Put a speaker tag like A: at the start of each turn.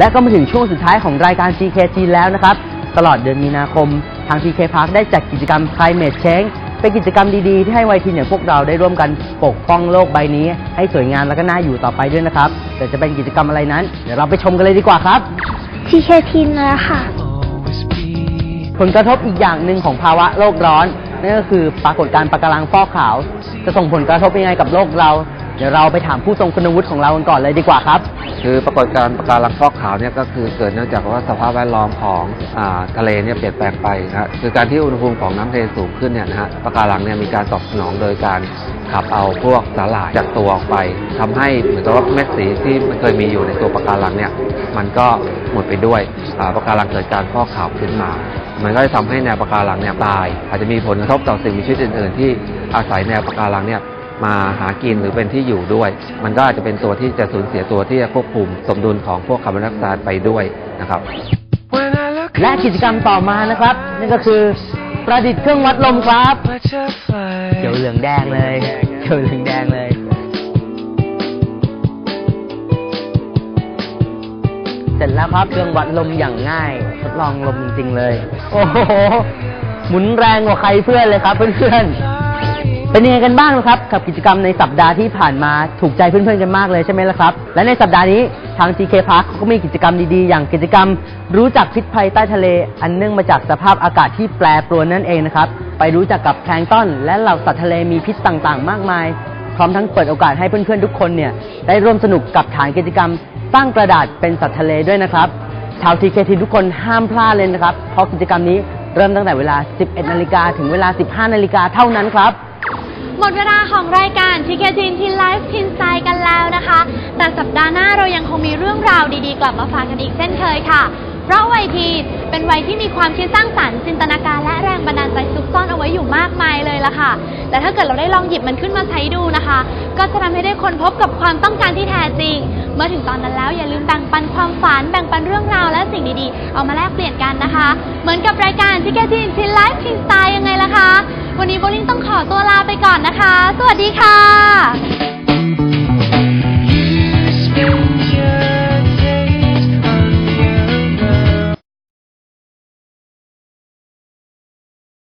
A: และก็มาถึงช่วงสุดท้ายของรายการ CKT แล้วนะครับ ตลอดเดือนมีนาคม ทาง CK Park ได้จัดกิจกรรม Climate Change เป็นกิจกรรมดีๆ ที่ให้วัยทีนอย่างพวกเราได้ร่วมกันปกป้องโลกใบนี้ ให้สวยงามและก็น่าอยู่ต่อไปด้วยนะครับ แต่จะเป็นกิจกรรมอะไรนั้น เดี๋ยวเราไปชมกันเลยดีกว่าครับ
B: ทีเคทีนะค่ะ
A: ผลกระทบอีกอย่างหนึ่งของภาวะโลกร้อนนั่นก็คือปรากฏการณ์ปะการังฟอกขาว จะส่งผลกระทบยังไงกับโลกเรา เดี๋ยวเราไปถามผู้ทรงคุณวุฒิของเรากันก่อนเลยดีกว่าครับ
C: คือปรากฏการณ์ปะการังฟอกขาวเนี่ยก็คือเกิดเนื่องจากว่าสภาพแวดล้อมของอาทะเลเนี่ยเปลี่ยนแปลงไปนะฮะคือการที่อุณหภูมิของน้ำทะเลสูงขึ้นเนี่ยนะฮะปะการังเนี่ยมีการตอบสนองโดยการขับเอาพวกสาหร่ายจากตัวออกไปทำให้เหมือนกับว่าเม็ดสีที่มันเคยมีอยู่ในตัวปะการังเนี่ยมันก็หมดไปด้วยอ่าปะการังเกิดการฟอกขาวขึ้นมา มันก็จะทำให้แนวปะการังเนี่ยตาย อาจจะมีผลกระทบต่อสิ่งมีชีวิตอื่น ๆ ที่อาศัยแนวปะการังเนี่ย มาหากินหรือเป็นที่อยู่ด้วย มันก็อาจจะเป็นตัวที่จะสูญเสียตัวที่จะควบคุมสมดุลของพวกคาร์บอนไดออกไซด์ไปด้วยนะครับ
A: และกิจกรรมต่อมานะครับนั่นก็คือประดิษฐ์เครื่องวัดลมครับเขียวเหลืองแดงเลยเขียวเหลืองแดงเลย เสร็จแล้วครับเครื่องวัดลมอย่างง่าย ทดลองลมจริงๆเลย โอ้โหหมุนแรงกว่าใครเพื่อนเลยครับเพื่อนๆ เป็นยังไงกันบ้างนะครับกับกิจกรรมในสัปดาห์ที่ผ่านมาถูกใจเพื่อนๆกันมากเลยใช่ไหมล่ะครับ และในสัปดาห์นี้ทาง GK Park เขาก็มีกิจกรรมดีๆ อย่างกิจกรรมรู้จักพิษภัยใต้ทะเล อันเนื่องมาจากสภาพอากาศที่แปรปรวนนั่นเองนะครับ ไปรู้จักกับแพลงต้นและเหล่าสัตว์ทะเลมีพิษต่างๆ มากมาย พร้อมทั้งเปิดโอกาสให้เพื่อนๆทุกคนเนี่ยได้ร่วมสนุกกับฐานกิจกรรม สร้างกระดาษเป็นสัตว์ทะเลด้วยนะครับชาว TKT ทุกคนห้ามพลาดเลยนะครับเพราะกิจกรรมนี้เริ่มตั้งแต่เวลา 11 นาฬิกาถึงเวลา 15 นาฬิกาเท่านั้นครับ
B: หมดเวลาของรายการทีเคทีนทีไลฟ์ทินไซกันแล้วนะคะ แต่สัปดาห์หน้าเรายังคงมีเรื่องราวดีๆ กลับมาฝากกันอีกเช่นเคยค่ะ เพราะวัยทีนเป็นวัยที่มีความคิดสร้างสรรค์จินตนาการและแรงบันดาลใจซุกซ่อนเอาไว้อยู่มากมายเลยล่ะค่ะ แต่ถ้าเกิดเราได้ลองหยิบมันขึ้นมาใช้ดูนะคะ ก็จะทำให้ได้ค้นพบกับความต้องการที่แท้จริง เมื่อถึงตอนนั้นแล้วอย่าลืมแบ่งปันความฝันแบ่งปันเรื่องราวและสิ่งดีๆ เอามาแลกเปลี่ยนกันนะคะ เหมือนกับรายการทีเคทีนทีไลฟ์ทินสไตล์ยังไงล่ะคะ วันนี้โบลิ่งต้องขอตัวลาไปก่อนนะคะ สวัสดีค่ะ